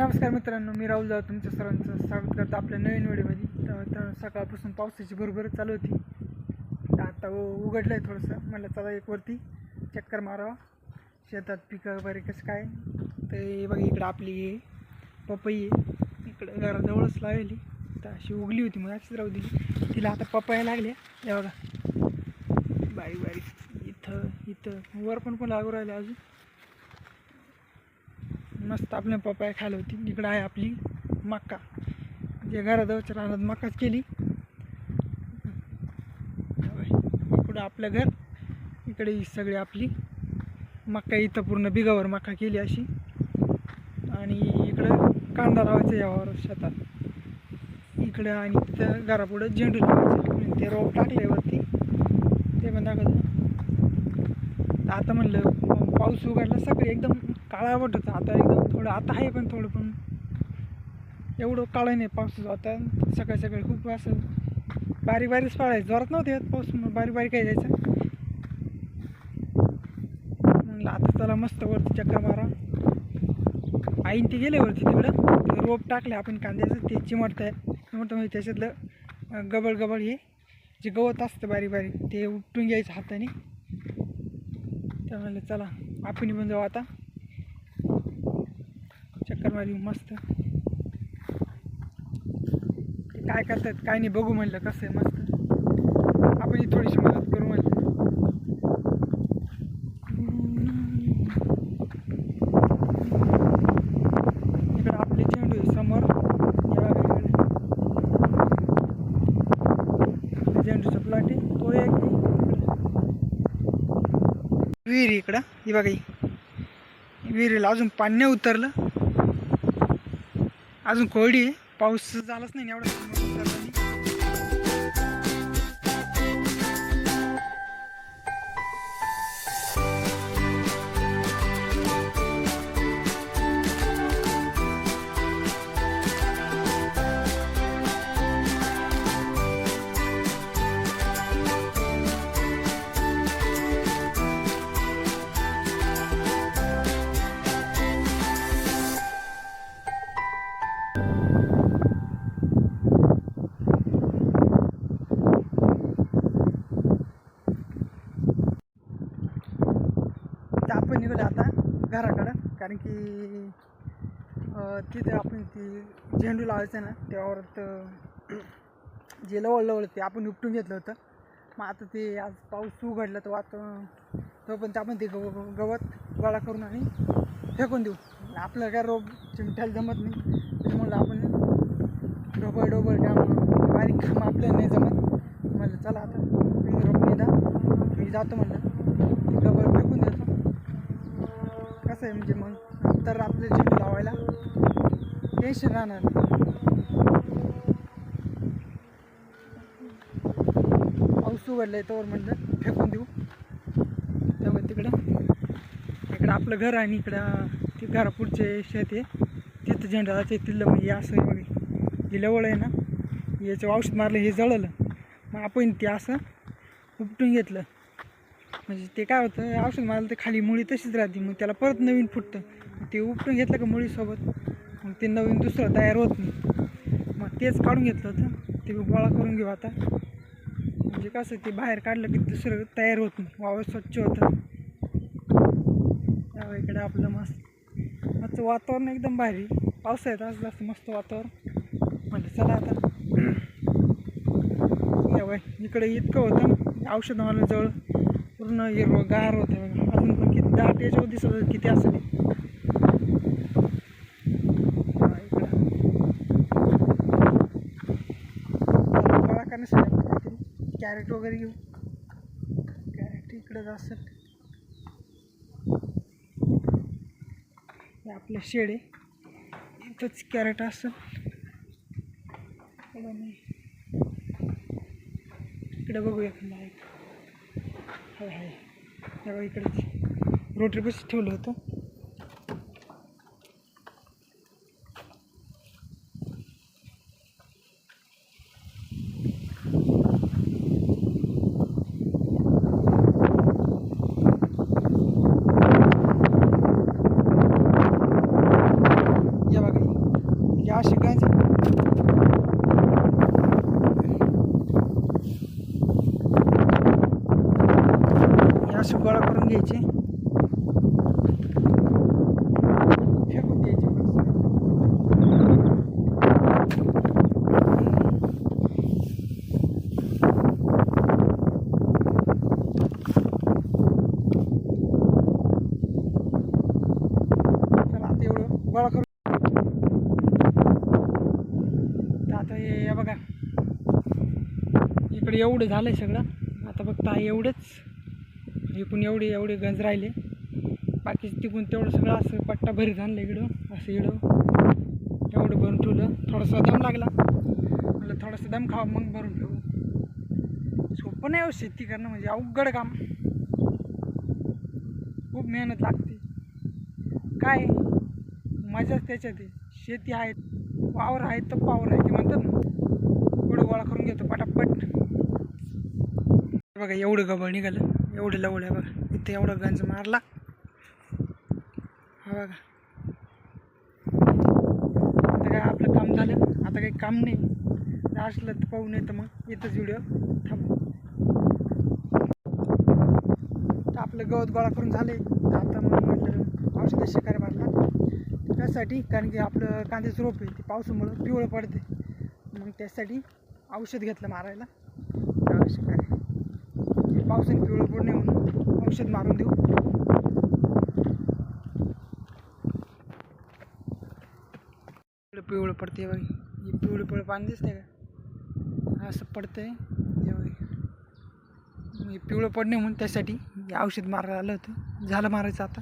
नमस्कार मित्रांनो मी राहुल जाव तुमच्या सर्वांचं स्वागत करतो आपल्या नवीन व्हिडिओमध्ये. तर तर सकाळपासून पावसाची भरभर चालू होती. तर आता उघडलं आहे थोडंसं. म्हटलं चला एक वरती चक्कर मारावा. शेतात पिकं वगैरे कसं काय? तर हे बघा इकडं आपली हे पपई आहे. इकडं घराजवळच लावली तर अशी उगली होती मग अशीच राहू दिली. तिला आता पपया लागल्या. हे बघा. बारीक बारीक. इथं इथं. वर पण पण लागू राहिले अजून. मस्त आपल्या पपाया खायला होती. इकडं आहे आपली मक्का. जे घराजवळच्या रानात मक्काच केली. इकडं आपलं घर. इकडे ही सगळी आपली मक्का इथं पूर्ण बिगावर मक्का केली अशी. आणि इकडं कांदा लावायचा यावर शेतात. इकडं आणि तिथं घरापुढं झेंडू लावायचं. ते रोप टाकल्यावरती ते पण दाखवतो आता म्हणलं पाऊस उघडला सगळी एकदम काळा वाटत होता. आता एकदम थोडं आता आहे पण थोडं पण एवढं काळं नाही पाऊस आता सकाळी सकाळी खूप असं बारीक बारीक पाळायचं जोरात नव्हते येत पाऊस मग बारीक बारीक काय जायचं. म्हणलं आता चला मस्त वरती चक्कर मारा. आईन ते गेले वरती तिकडं. रोप टाकले आपण कांद्याचं ते चिमटत आहे चिमटतं म्हणजे त्याच्यातलं अं, गबळ गबळ हे जे गवत असतं बारीक बारीक ते उपटून घ्यायचं हाताने. तर म्हणलं चला. आपण पण जाऊ आता. चक्कर मारी मस्त. ते काय करतात काय नाही बघू म्हणलं कसं आहे मस्त. आपण थोडीशी मदत करू म्हणलं इकडं आपले चेंडू आहे समोर हे बघा इकडे आपल्या झेंडूचा प्लॉट आहे तो एक आहे इकडं. विहीर ही. बघा विहिरीला अजून पाणी उतरलं. अजून कोरडी आहे. पाऊस झालाच नाही एवढा. घराकडं कारण की तिथे आपण ती झेंडू लावायचं ना त्यावर तर जे लवळ लवळ ते आपण उपटून घेतलं होतं. मग आता ते आज पाऊस उघडला तर वाता तोपर्यंत आपण ते गव गवत गोळा करून आणि फेकून देऊ. आपलं काय रोप चिमट्याला जमत नाही. त्याच्यामुळं आपण डोबळ डोबळ काम बारीक काम आपल्याला नाही जमत. म्हणलं चला आता तुम्ही रोप नेता मी जातो म्हणलं. डबल फेकून देतो. कसं आहे म्हणजे मग. तर आपले झेंडू लावायला टेन्शन राहणार पाऊस उघडलं आहे तोवर म्हणलं फेकून देऊ. त्यामुळे तिकडं. इकडं आपलं घर आणि इकडं ते घरापुढचे शेत आहे. तिथं झेंडाचे तिथलं म्हणजे असं बघा. हे लवळ आहे ना याचं औषध मारलं हे जळलं. मग आपण ते असं उपटून घेतलं. म्हणजे ते काय होतं औषध मारलं तर खाली मुळी तशीच राहते. मग त्याला परत नवीन फुटतं. ते उपटून घेतलं का मुळीसोबत? मग ते नवीन दुसरं तयार होत नाही. मग तेच काढून घेतलं होतं. ते गोळा करून घेऊ आता. म्हणजे कसं ते बाहेर काढलं की दुसरं तयार होत नाही. वावर स्वच्छ होतं. त्यामुळे इकडे आपलं मस्त मस्त वातावरण एकदम भारी. पावसाळ्यात असलं असतं मस्त वातावरण. म्हणजे चला आता. इकडे इतकं होतं औषध मला जवळ पूर्ण हिरवं गार होतं. बघा अजून पण किती दाट याच्यावर दिसत किती असेल? इकडं. गोळा करण्यासाठी कॅरेट वगैरे घेऊ कॅरेट इकडंच असेल हे आपलं शेड आहे. इथंच कॅरेट असेल. इकडं बघूया इकडे इकडेच रोटरी बस ठेवलं होतं या बघा या शिकायचं गोळा करू. तर आता हे बघा. इकडे एवढं झालं आहे सगळं. आता बघता एवढंच. इकडून एवढे एवढे गंज राहिले. बाकी तिकून तेवढं सगळं असं पट्टा भरीत आणलं इकडं. असं इडं एवढं भरून ठेवलं. थोडासा दम लागला. म्हणलं थोडासा दम खावा मग भरून ठेवू. सोपं नाही हो शेती करणं म्हणजे अवघड काम. खूप मेहनत लागते. काय? मजाच त्याच्यात आहे. शेती आहे वावर आहे तर पावर आहे ते म्हणतात ना. एवढं गोळा करून घेतो पटापट. बघा एवढं गबळ निघालं. एवढं लवळ आहे बघा. इथे एवढा गंज मारला. हा बघा. आता काय आपलं काम झालं? आता काही काम नाही. असलं तर पाहू नाही तर मग इथंच व्हिडिओ थांबू. आपलं गवत गोळा करून झाले आता मग म्हटलं औषध शिकार मारला. त्यासाठी कारण की आपलं कांद्याचं रोप आहे ते पावसामुळं पिवळं पडते मग त्यासाठी औषध घेतलं मारायला. आवश्यक आहे पावसाने पिवळं पडणे म्हणून औषध मारून देऊ. पिवळं पिवळं पडते बघ. हे पिवळं पिवळं पाणी दिसतंय का? असं पडतंय. हे हे पिवळं पडणे म्हणून त्यासाठी हे औषध मारायला आलं होतं. झालं मारायचं आता.